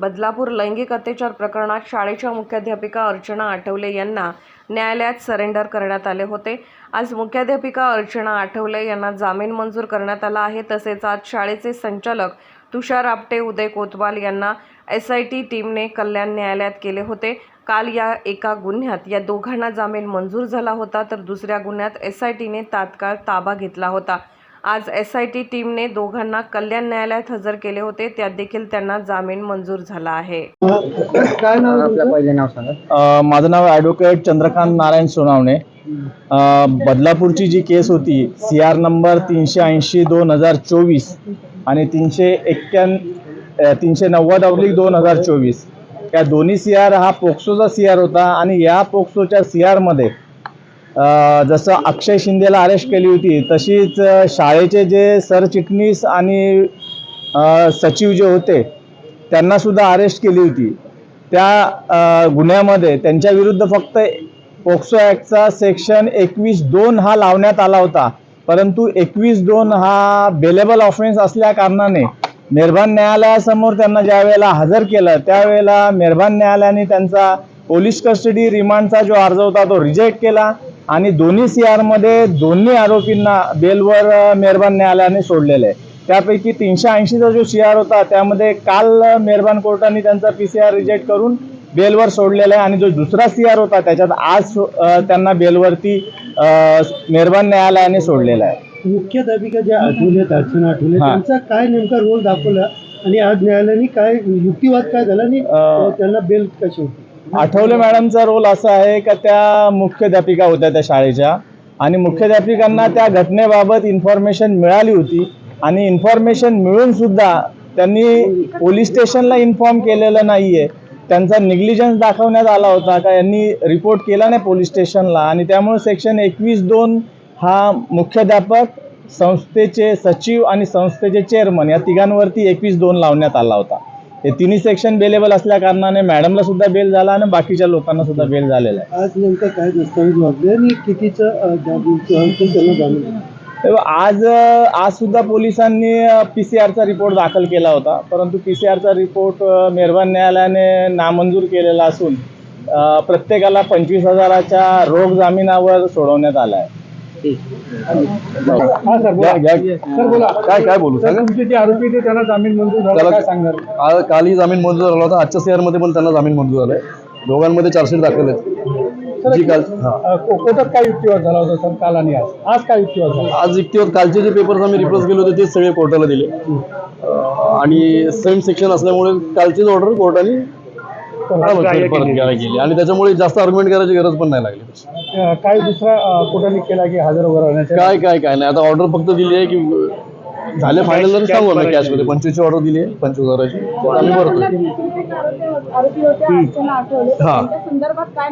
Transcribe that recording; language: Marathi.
बदलापूर लैंगिक अत्याचार प्रकरणात शाळेच्या मुख्याध्यापिका अर्चना आठवले यांना न्यायालयात सरेंडर करण्यात आले होते. आज मुख्याध्यापिका अर्चना आठवले यांना जामीन मंजूर करण्यात आला आहे. तसेच आज शाळेचे संचालक तुषार आपटे उदय कोतवाल यांना एस आय टी टीमने कल्याण न्यायालयात केले होते. काल या एका गुन्ह्यात या दोघांना जामीन मंजूर झाला होता तर दुसऱ्या गुन्ह्यात एस आय टीने तात्काळ ताबा घेतला होता. आज एस आय टी टीमने दोघांना कल्याण न्यायालयात हजर केले होते. त्यात देखील त्यांना जामीन मंजूर झाला आहे. काय नाव आहे आपलं तुमचं? पहिले नाव सांगा. अ, माझं नाव ॲडव्होकेट चंद्रकांत नारायण सोनावणे. बदलापूरची जी केस होती सी आर नंबर तीनशे ऐंशी दोन हजार चोवीस आणि तीनशे एक्क्याण अ, तीनशे नव्वद अब्लिक दोन हजार चोवीस. या दोन्ही सी आर हा पोक्सोचा सी आर होता आणि या पोक्सोच्या सी आरमध्ये जसं अक्षय शिंदेला अरेस्ट केली होती तशीच शाळेचे जे सरचिटणीस आणि सचिव जे होते त्यांनासुद्धा अरेस्ट केली होती. त्या गुन्ह्यामध्ये त्यांच्या विरुद्ध फक्त पोक्सो ॲक्टचा सेक्शन एकवीस दोन हा लावण्यात आला होता. परंतु एकवीस दोन हा बेलेबल ऑफेन्स असल्या कारणाने मेहरबान न्यायालयासमोर त्यांना ज्यावेळेला हजर केलं त्यावेळेला मेहरबान न्यायालयाने त्यांचा पोलीस कस्टडी रिमांडचा जो अर्ज होता तो रिजेक्ट केला. आणि दोन्ही सी आरमध्ये दोन्ही आरोपींना बेलवर मेहरबान न्यायालयाने सोडलेलं आहे. त्यापैकी तीनशे ऐंशीचा जो सी आर होता त्यामध्ये काल मेहरबान कोर्टाने त्यांचा पी सी आर रिजेक्ट करून बेलवर सोडलेला आहे. आणि जो दुसरा सी आर होता त्याच्यात आज त्यांना बेलवरती मेहरबान न्यायालयाने सोडलेला आहे. मुख्याध्यापिका ज्या आठवल्यात अर्चना आठवले. त्यांचा काय नेमका रोल दाखवला आणि आज न्यायालयाने काय युक्तिवाद काय झाला आणि त्यांना बेल कशी होती? आठवले मॅडमचा रोल असा आहे का त्या मुख्याध्यापिका होत्या त्या शाळेच्या आणि मुख्याध्यापिकांना त्या घटनेबाबत इन्फॉर्मेशन मिळाली होती आणि इन्फॉर्मेशन मिळून सुद्धा त्यांनी पोलीस स्टेशनला इन्फॉर्म केलेलं नाही आहे त्यांचा निग्लिजन्स दाखवण्यात आला होता का यांनी रिपोर्ट केला नाही पोलीस स्टेशनला आणि त्यामुळे सेक्शन एकवीस दोन हा मुख्याध्यापक संस्थेचे सचिव आणि संस्थेचे चेअरमन या तिघांवरती एकवीस दोन लावण्यात आला होता. हे तिन्ही सेक्शन बेलेबल असल्या कारणाने मॅडमला सुद्धा बेल झाला आणि बाकीच्या लोकांना सुद्धा बेल झालेला आहे. आज नेमका काय दस्तावेज वागले आणि कितीचं त्यांना आज आज सुद्धा पोलिसांनी पी सी आरचा रिपोर्ट दाखल केला होता. परंतु पी सी आरचा रिपोर्ट मेहरबान न्यायालयाने नामंजूर केलेला असून प्रत्येकाला पंचवीस हजाराच्या रोख जामिनावर सोडवण्यात आला आहे. हा सर बोला. सर बोला. काय काय बोलू सर, सांगा तुमचे जे आरोपी ते त्यांना जामीन मंजूर झाला. काय काल कालही जामीन मंजूर झाला होता. आजच्या सीआरमध्ये पण त्यांना जामीन मंजूर झालाय. दोघांमध्ये चार्जशीट दाखल आहे. जी काल हा. अं, को- कोर्टात काय युक्तिवाद झाला होता सर काल आणि आज? आज काय युक्तिवाद झाला? आज इतके कालचे जे पेपर्स आम्ही रिप्लेस केले होते ते सगळे कोर्टाला दिले. अं, आणि सेम सेक्शन असल्यामुळे कालचीच ऑर्डर कोर्टाने परत घ्यायला गेली? आणि त्याच्यामुळे जास्त आर्ग्युमेंट करायची गरज पण नाही लागली. अं, काय दुसरा अं, कोर्टाने केला की हजर वगैरे राहण्याच्या? काय काय काय नाही. आता ऑर्डर फक्त दिली आहे की झाले फायनल तर सांगू आम्ही कॅशमध्ये पंचवीसची ऑर्डर दिली आहे पंचवीस हजाराची. तर आम्ही भरतो आरोपी होते अर्चना आठवले. हा. त्यांच्या संदर्भात काय